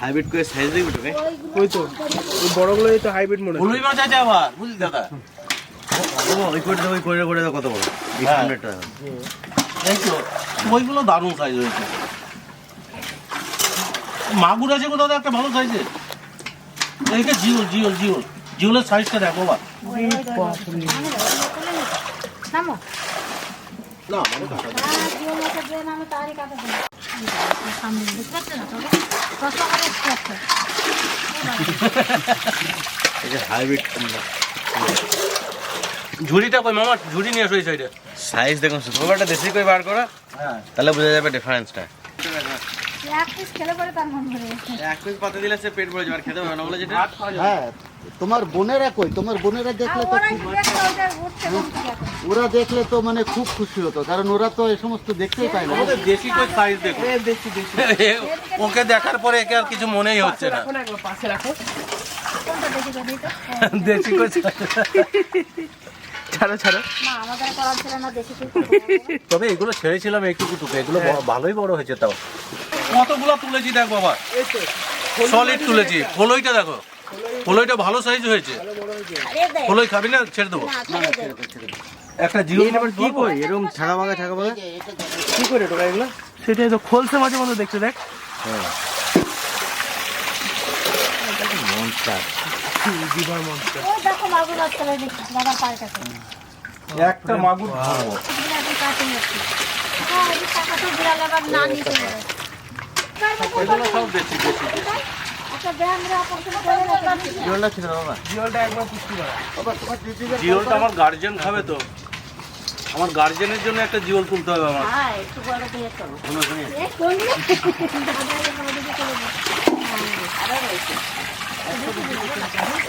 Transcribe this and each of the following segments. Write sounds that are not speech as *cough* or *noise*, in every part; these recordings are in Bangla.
হাইব্রিড করে সাইজ দেখবি তোকে? ওই তো ওই বড়গুলোই তো হাইব্রিড মনে হয়। রুই মাছ আছে আবার বুঝলি দাদা? ওই করে দাও ওই করে করে দাও কত বড়? এই হ্যাঁ। সামনেটা ওইগুলো দারুণ সাইজ হয়েছে। মাগুর আছে কোথাও একটা ভালো সাইজের এইটা জিওল জিওল জিওল। জিওলের সাইজটা দেখো বা না কাটা সামনে বুঝতে না হাইব্রিড ঝুড়িটা কই মামা? ঝুড়ি নিয়ে আসো এই সাইডে সাইজ দেখুন সুপারটা দেশি করে বার করা? হ্যাঁ। তাহলে বোঝা যাবে ডিফারেন্সটা এক পিস খেলে পরে তার মন ভরে এক পিস পাতা দিলে সে পেট ভরে যাবে আর খেতে হবে না বলে যেটা। হ্যাঁ। তোমার বোনেরা কই? তোমার বোনেরা দেখলে তো ওরা এখন? ওরা দেখলে তো মানে খুব খুশি হতো কারণ ওরা তো এই সমস্ত দেখতেই পায় না। আমাদের দেশি কই সাইজ দেখো। ওকে দেখার পরে একে আর কিছু মনেই হচ্ছে না। রাখো না একবার পাশে রাখো। কোনটা দেখি তো তো? দেশি কই? ছাড়ো ছাড়ো। না আমাদের করার ছিল না দেখি তুই তবে এগুলো ছেড়েছিলাম একটু টুকু এগুলো ব- ভালোই বড় হয়েছে তাও। কতগুলো তুলেছি দেখ বাবা? এই তো সলিড তুলেছি। ফলইটা দেখো। ফলইটা ভালো সাইজ হয়েছে। আরে খাবি না ছেড়ে দেবো। একটা জিও এই আবার কি কই? এরকম ছাগা মাগা ছাগা মাগা কি করে টোকা এগুলো? সেটাই তো খোলসে মাঝে মতো দেখতে দেখ। মনস্টার। দিবার মনস্টার। ওই দেখো মাগুর মাছ দেখছি দাদা পার কাছে। একটা মাগুর ধরবো। হ্যাঁ এই টাকা তো বিড়াল আবার না নিতে পারে সব দেশি দেশি জলটা ছিল বাবা জিওলটা একবার পুষ্টি করা জিওলটা আমার গার্জেন খাবে তো আমার গার্জেনের জন্য একটা জিওল তুলতে হবে আমার হ্যাঁ একটু বড় দিয়ে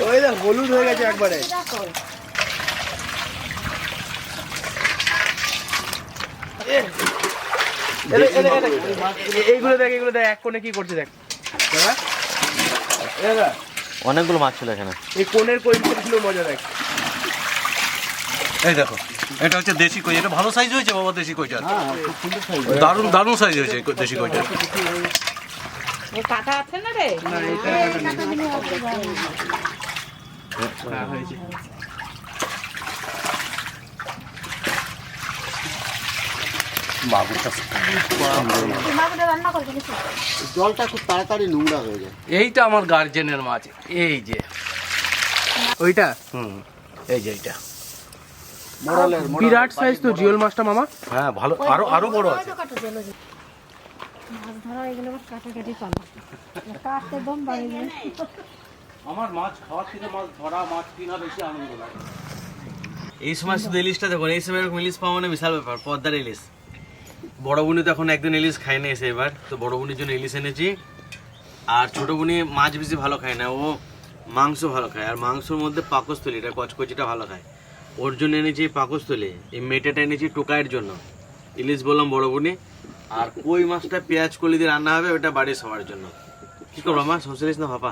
ওই দেখ হলুদ হয়ে গেছে একবারে এইগুলো দেখ এগুলো দেখ এক কোণে কি করছে দেখ দাদা অনেকগুলো মাছ ছিল এখানে। এই কোণের কই ছিল মজা দেখ। এই দেখো এটা হচ্ছে দেশি কই এটা ভালো সাইজ হয়েছে বাবা দেশি কইটা। হ্যাঁ খুব সুন্দর সাইজ দারুণ দারুণ সাইজ হয়েছে এই দেশি কইটা। না এটা কাটা নেই। হবে হ্যাঁ, হয়েছে। মাগুরটা মাগুরটা জলটা খুব তাড়াতাড়ি নোংরা হয়ে যায়। এইটা আমার গার্জেনের মাছ এই যে। ওইটা? হুম এই যে এইটা। বিরাট সাইজ তো জিওল মাছটা মামা? হ্যাঁ ভালো আরও আরও বড় আছে। মাছ ধরা এগুলো কাটাকাটি পালো কাটতে দম বাড়ি আমার মাছ খাওয়ার থেকে মাছ ধরা মাছ কিনা বেশি আনন্দ লাগে। এই সময় শুধু ইলিশটা দেখুন এই সময় এরকম ইলিশ পাওয়া মানে বিশাল ব্যাপার পদ্মার ইলিশ। বড় বুনি তো এখন একদিন ইলিশ খায়নি এসে এবার। তো বড় বুনির জন্য ইলিশ এনেছি। আর ছোট বুনি মাছ বেশি ভালো খায় না, ও মাংস ভালো খায়। আর মাংসর মধ্যে পাকস্থলী, এটা কচকচিটা ভালো খায়। ওর জন্য এনেছি পাকস্থলি, এই মেটেটা এনেছি টোকাইয়ের জন্য। ইলিশ বললাম বড় বুনি। আর কই মাছটা পেঁয়াজ কলি দিয়ে রান্না হবে, ওটা বাড়ির সবার জন্য। কী করব আমার সসিলিস না ভাপা?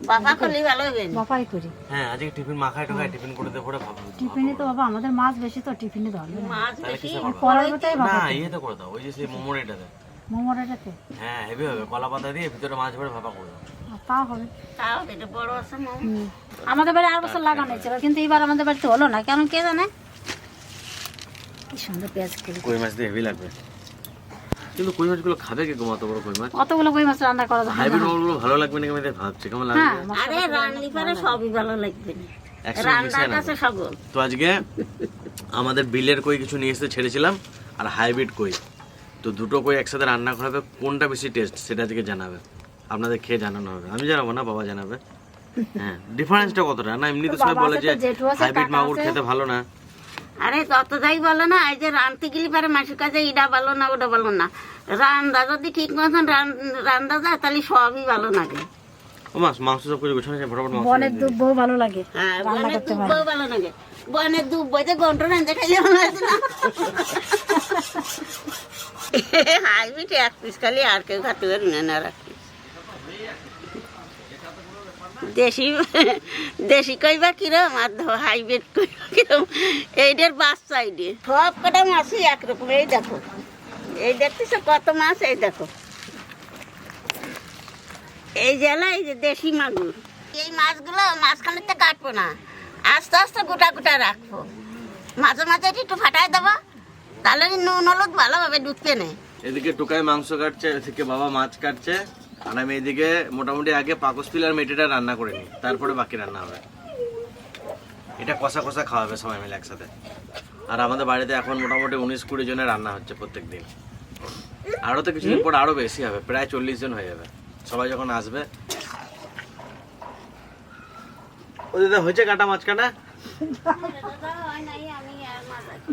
বাবা করলে ভালো হবে বাপাই করি। হ্যাঁ আজকে টিফিন মাখায় টোকায় টিফিন করে দেবো ভাবো টিফিনে তো বাবা আমাদের মাছ বেশি তো টিফিনে ধরবে মাছ বেশি? কিসে করব? পরোটাই না ইয়েতে করে দাও ওই যে সেই মোমোর এটাতে মোমোটাতে হ্যাঁ হেভি হবে কলা পাতা দিয়ে ভিতরে মাছ ভরে ভাপা করে দাও। তা হবে। তাও এটা বড় আছে মাছ। আমাদের বাড়ি আর বছর লাগানো ছিল কিন্তু এবার আমাদের বাড়িতে হলো না কারণ কে জানে? কি সুন্দর পেঁয়াজ কই মাছ দিয়ে হেভি লাগবে? কিন্তু কই মাছগুলো খাবে কে বড় কই মাছ? অতগুলো কই মাছ রান্না করা যাবে হাইব্রিড মাছগুলো ভালো লাগবে আমি ভাবছি কেমন লাগবে? হ্যাঁ আরে রান্নি পারে সবই ভালো লাগবে। রান্নার কাছে সকল তো আজকে আমাদের বিলের কই কিছু নিয়ে এসে ছেড়েছিলাম আর হাইব্রিড কই। তো দুটো কই একসাথে রান্না করা হবে কোনটা বেশি টেস্ট সেটা আজকে জানাবে। আপনাদের খেয়ে জানানো হবে। আমি জানাব না বাবা জানাবে। হ্যাঁ ডিফারেন্সটা কতটা? না এমনি তো সবাই বলে যে হাইব্রিড মাগুর খেতে ভালো না। আরে তত যাই বলো না এই যে রানতে গেলে পারে মাসির কাছে ইটা ভালো না ওটা ভালো না। রান্দা যদি ঠিক মতন রান- রান্দা যায় তাহলে সবই ভালো লাগে। মাছ মাংস সব কিছু গুছানো ফটাফট মাংস বনের দুধ ভালো লাগে। হ্যাঁ বনের করতে ভালো লাগে। বনের খাইলে ভালো আছে না। *laughs* এক পিস খালি আর কেউ খাতে পারি না না রাখি। দেশি দেশি কইবা কিরম, আর হাইব্রিড কইবা কিরম। এইটার বাচ্চা আইডি সব কটা মাছই একরকম, এই দেখো। এই দেখতেছো কত মাছ? এই দেখো। এই জেলা, এই যে দেশি মাগুর। এই মাছগুলো মাঝখানেতে কাটবো না। আস্তে আস্তে গোটা গোটা রাখব। মাঝে মাঝে একটু ফাটায় দেবো, তাহলে নুন, হলুদ ভালোভাবে ঢুকতে নেই। এদিকে টুকাই মাংস কাটছে, এদিকে বাবা মাছ কাটছে। আর আমি এদিকে মোটামুটি আগে পাকস পিল আর মেটেটা রান্না করে নিই তারপরে বাকি রান্না হবে। এটা কষা কষা খাওয়াবে সবাই মিলে একসাথে। আর আমাদের বাড়িতে এখন মোটামুটি উনিশ কুড়ি জনের রান্না হচ্ছে প্রত্যেক দিন আরও তো কিছুদিন পর আরও বেশি হবে প্রায় চল্লিশ জন হয়ে যাবে। সবাই যখন আসবে। ও দিদা হয়েছে কাটা মাছ কাটা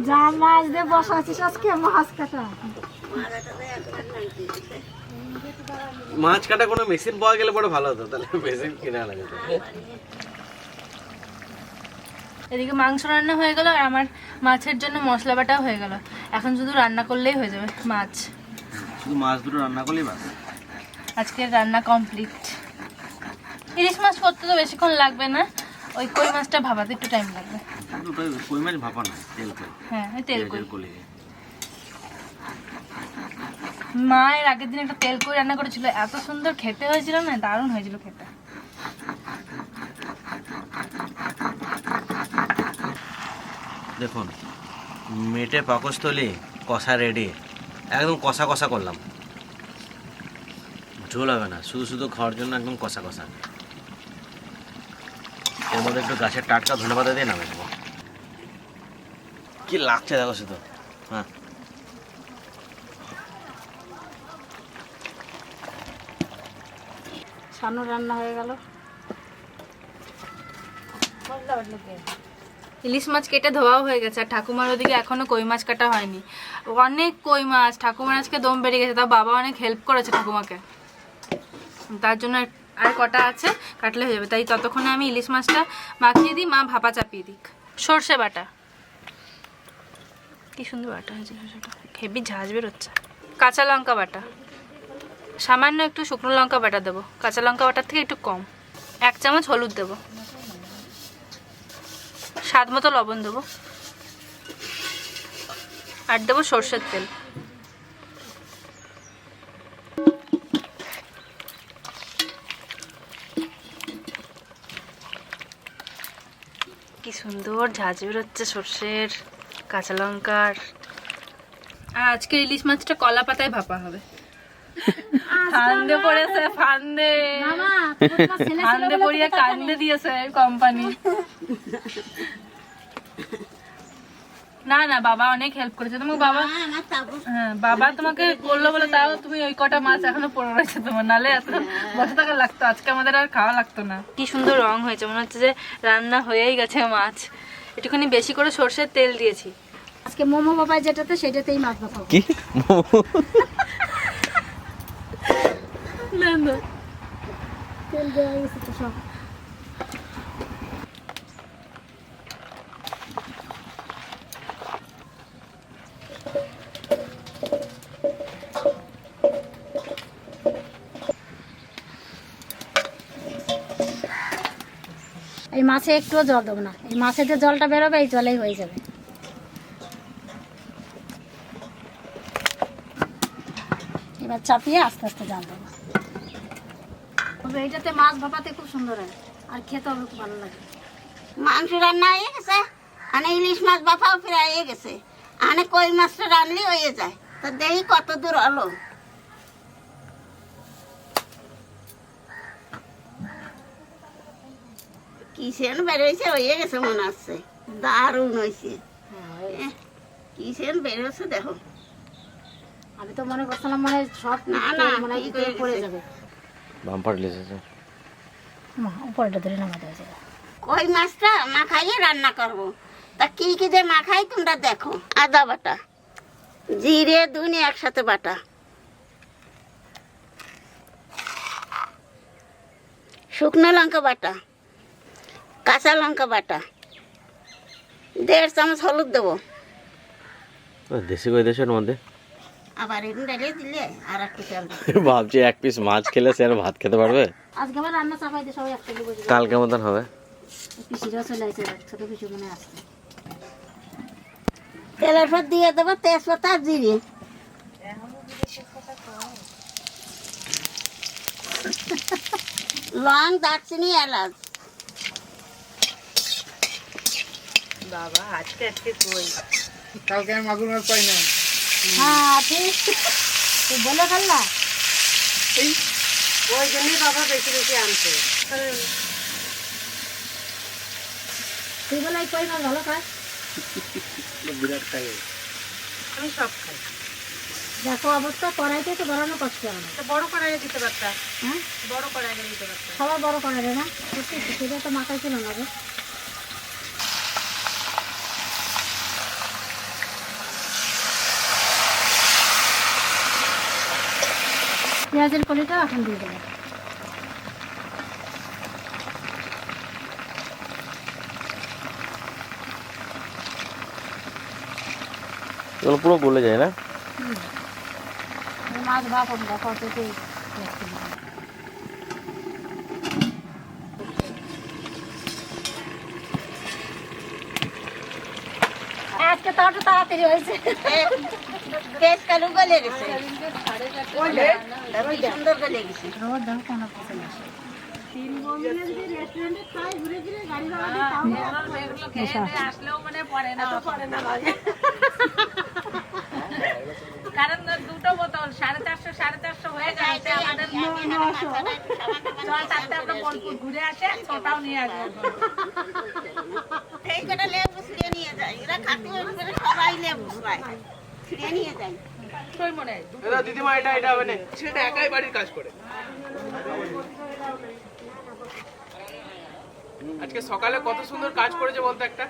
যা মাছ দিয়ে বসাচ্ছিস আজকে মাছ কাটা। মাছ কাটা কোনো মেশিন পাওয়া গেলে বড় ভালো হতো তাহলে মেশিন কিনে আনা যেত। এদিকে মাংস রান্না হয়ে গেল আর আমার মাছের জন্য মশলা বাটাও হয়ে গেল। এখন শুধু রান্না করলেই হয়ে যাবে মাছ। শুধু মাছ দুটো রান্না করলেই বাস। আজকের রান্না কমপ্লিট ইলিশ মাছ করতে তো বেশিক্ষণ লাগবে না ওই কই মাছটা ভাবাতে একটু টাইম লাগবে। কই মাছ ভাপা না তেল কই। হ্যাঁ তেল কই। কলি। মা এর আগের দিন একটা তেল কই রান্না করেছিল। এত সুন্দর খেতে হয়েছিল না? দারুণ হয়েছিল খেতে। দেখুন, মেটে পাকস্থলী, কষা রেডি একদম কষা কষা করলাম। ঝোল হবে না, শুধু শুধু খাওয়ার জন্য একদম কষা কষা। এর মধ্যে একটু গাছের টাটকা ধনে পাতা দিয়ে নামে কি লাগছে দেখো শুধু। হ্যাঁ। সানু রান্না হয়ে গেল। ইলিশ মাছ কেটে ধোয়াও হয়ে গেছে, আর ঠাকুমার ওদিকে এখনও কই মাছ কাটা হয়নি। অনেক কই মাছ, ঠাকুমার আজকে দম বেড়ে গেছে, তাও বাবা অনেক হেল্প করেছে ঠাকুমাকে। তার জন্য আর কটা আছে, কাটলে হয়ে যাবে। তাই ততক্ষণে আমি ইলিশ মাছটা মাখিয়ে দিই, মা ভাপা চাপিয়ে দিক। সর্ষে বাটা। কি সুন্দর বাটা হয়েছে হেভি ঝাঁজ বেরোচ্ছে। কাঁচা লঙ্কা বাটা। সামান্য একটু শুকনো লঙ্কা বাটা দেবো। কাঁচা লঙ্কা বাটার থেকে একটু কম। এক চামচ হলুদ দেবো। স্বাদ মতো লবণ দেবো। আর দেবো সর্ষের তেল। কি সুন্দর ঝাঁঝ বেরোচ্ছে সর্ষের, কাঁচা লঙ্কার। আর আজকে ইলিশ মাছটা কলা পাতায় ভাপা হবে। ফান্দে পড়েছে ফান্দে। মামা তোমার ছেলে ছিল ফান্দে পড়িয়ে কান্দে দিয়েছে কোম্পানি না না বাবা অনেক হেল্প করেছে। তোমাকে বাবা হ্যাঁ বাবা তোমাকে বলল বলে তাও তুমি ওই কটা মাছ এখনও পড়ে রয়েছে তোমার। নালে এত বসে থাকা লাগতো? আজকে আমাদের আর খাওয়া লাগতো না। কি সুন্দর রং হয়েছে। মনে হচ্ছে যে রান্না হয়েই গেছে মাছ। একটুখানি বেশি করে সর্ষের তেল দিয়েছি। আজকে মোমো বাবা যেটাতে সেটাতেই মাছ কি? না না তেল দেওয়া গেছে তো সব এই মাছে একটুও জল দেবো না। এই মাছে যে জলটা বেরোবে এই জলেই হয়ে যাবে। এবার চাপিয়ে আস্তে আস্তে জল দেবো। তবে এইটাতে মাছ ভাপাতে খুব সুন্দর হয়। আর খেতে হবে খুব ভালো লাগে। মাংস রান্না হয়ে গেছে আনে ইলিশ মাছ বাফাও প্রায় হয়ে গেছে। আনে কই মাছটা রানলি হয়ে যায়। তো দেখি কত দূর হলো। কিসেন বেরোইছে হয়ে গেছে মনে হচ্ছে। দারুণ হয়েছে এহ, কিসেন বেরোচ্ছে দেখো। আমি তো মনে করছিলাম মানে সব না, না, মনে হয় হয়ে পড়ে যাবে। বাম্পার লেগেছে মা উপরটা ধরে নামাতে হয়েছে। কই মাছটা মাখাইয়ে রান্না করব। তা কি কি যে মাখাই তোমরা দেখো। আদা বাটা জিরে দুনি একসাথে বাটা। শুকনো লঙ্কা বাটা কাঁচা লঙ্কা বাটা। দেড় চামচ হলুদ দেবো। দেশি কই দেশের মধ্যে? আবার ডালিয়ে দিলে আর একটু তেল ভাবছি এক পিস মাছ খেলে সে আর ভাত খেতে পারবে? আজকে আমার রান্না চাপাই দিয়ে সবাই একসাথে বসে কালকে মতন হবে। পিসিরাও চলে ছোট পিসি মনে আসছে। তেলের পর দিয়ে দেবো তেজপাতা আর জিরে। লং দারচিনি এলাচ। কালকে আমি মাগুর মাছ পাই না হ্যাঁ ঠিক তুই বলে ফেললা তুই বলে কই মাছ ভালো খায়। আমি সব খাই। দেখো অবস্থা কড়াইতে তো বাড়ানো কষ্ট হবে না। বড় কড়াইয়ে দিতে পারতাম। হ্যাঁ? বড় কড়াইয়ে দিতে পারতাম। সবাই বড় কড়াই রে না। সত্যি সেটা তো মাথায় ছিল না গো। পেঁয়াজের কলিটা এখন দিয়ে দেবো। এগুলো পুরো গলে যায় না? মাছ ভাপ হবে আজকে তো একটু তাড়াতাড়ি হয়েছে। পেঁয়াজ কালু গলে গেছে। সুন্দর গলে গেছে। রোদ দাও গাড়ি কিছু না আসলেও মানে পড়ে না। পড়ে না কারণ দুটো বোতল সাড়ে চারশো সাড়ে চারশো হয়ে যাচ্ছে আমাদের আমরা বোলপুর ঘুরে আসে ছোটাও নিয়ে আসব। এই কটা লেবু ছিঁড়ে নিয়ে যায় এরা খাতে সবাই লেবু খায় ছিঁড়ে নিয়ে যায় কই মনে দাদা দিদিমা এটা এটা হবে সেটা একাই বাড়ির কাজ করে। আজকে সকালে কত সুন্দর কাজ করেছে বলতো একটা।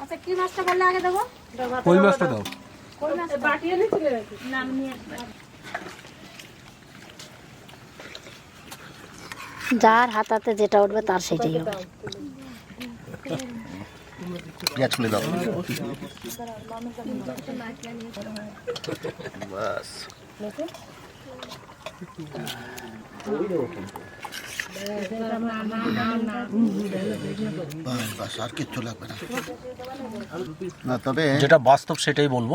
আচ্ছা কি মাছটা বললে আগে দেবো? কই মাছটা দাও? কই মাছ বাটি এনে চলে নাম নিয়ে। যার হাতাতে যেটা উঠবে তার সেটাই হবে। পেঁয়াজ খুলে দাও বাস। আর কিচ্ছু লাগবে না। না তবে যেটা বাস্তব সেটাই বলব।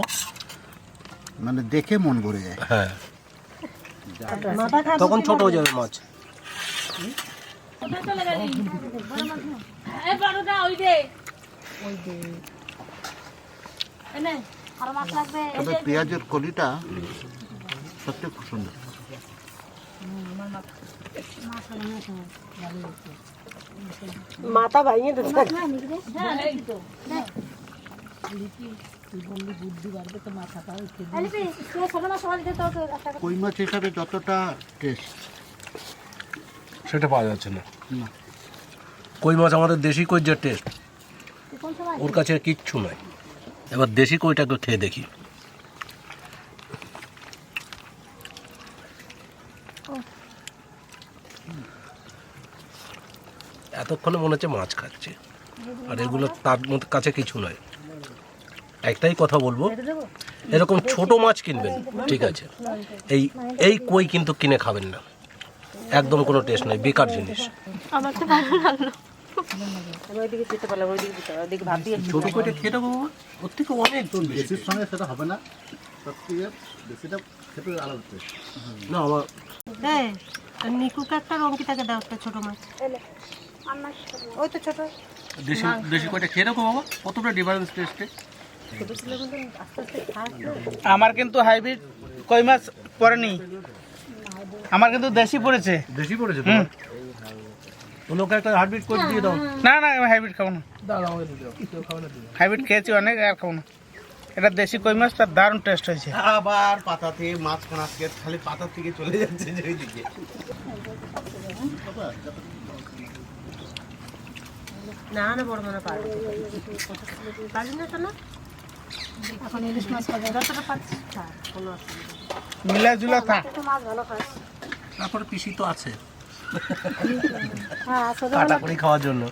মানে দেখে মন ভরে যায়। হ্যাঁ। তখন ছোট হয়ে যাবে মাছ। তবে পেঁয়াজের কলিটা সত্যি খুব সুন্দর। সবাই দিতে তো একটা কই মাছ হিসাবে যতটা টেস্ট সেটা পাওয়া যাচ্ছে না। কই মাছ আমাদের দেশি কই যে টেস্ট ওর কাছে কিচ্ছু নাই। এবার দেশি কইটাকে খেয়ে দেখি। এতক্ষণে মনে হচ্ছে মাছ খাচ্ছে। আর এগুলো তার মধ্যে কাছে কিছু নয় একটাই কথা বলব এরকম ছোট মাছ কিনবেন ঠিক আছে। এই এই কই কিন্তু কিনে খাবেন না। একদম কোনো টেস্ট নাই বেকার জিনিস। ছোট কইটা খেয়ে দেবো বাবা? ওর থেকে অনেক বেশির সঙ্গে সেটা হবে না। সব থেকে বেশিটা খেতে আলাদা না আমার নিকুকে একটা অঙ্কিতাকে দাও একটা ছোট মাছ। ওই তো ছোট। দেশি দেশি কয়টা খেয়ে দেখো বাবা? কতটা ডিফারেন্স টেস্টে আমার কিন্তু হাইব্রিড কই মাছ পড়েনি। আমার কিন্তু দেশি পড়েছে। দেশি পড়েছে লোকে একটা হার্টবিট করে দিয়ে দাও। না না আমি হাইব্রিড খাব না। হাইব্রিড খেয়েছি অনেক আর খাব না। এটা দেশি কই মাছ তার দারুণ টেস্ট হয়েছে। আবার পাতাতে মাছ কোন আজকে খালি পাতার থেকে চলে যাচ্ছে যে ওইদিকে। না না বড় মনে পারবে পারবি না তো এখন ইলিশ মাছ যতটা কোনো অসুবিধা মিলা জুলা থাক। মাছ ভালো তারপরে পিসি তো আছে। খাওয়ার জন্য।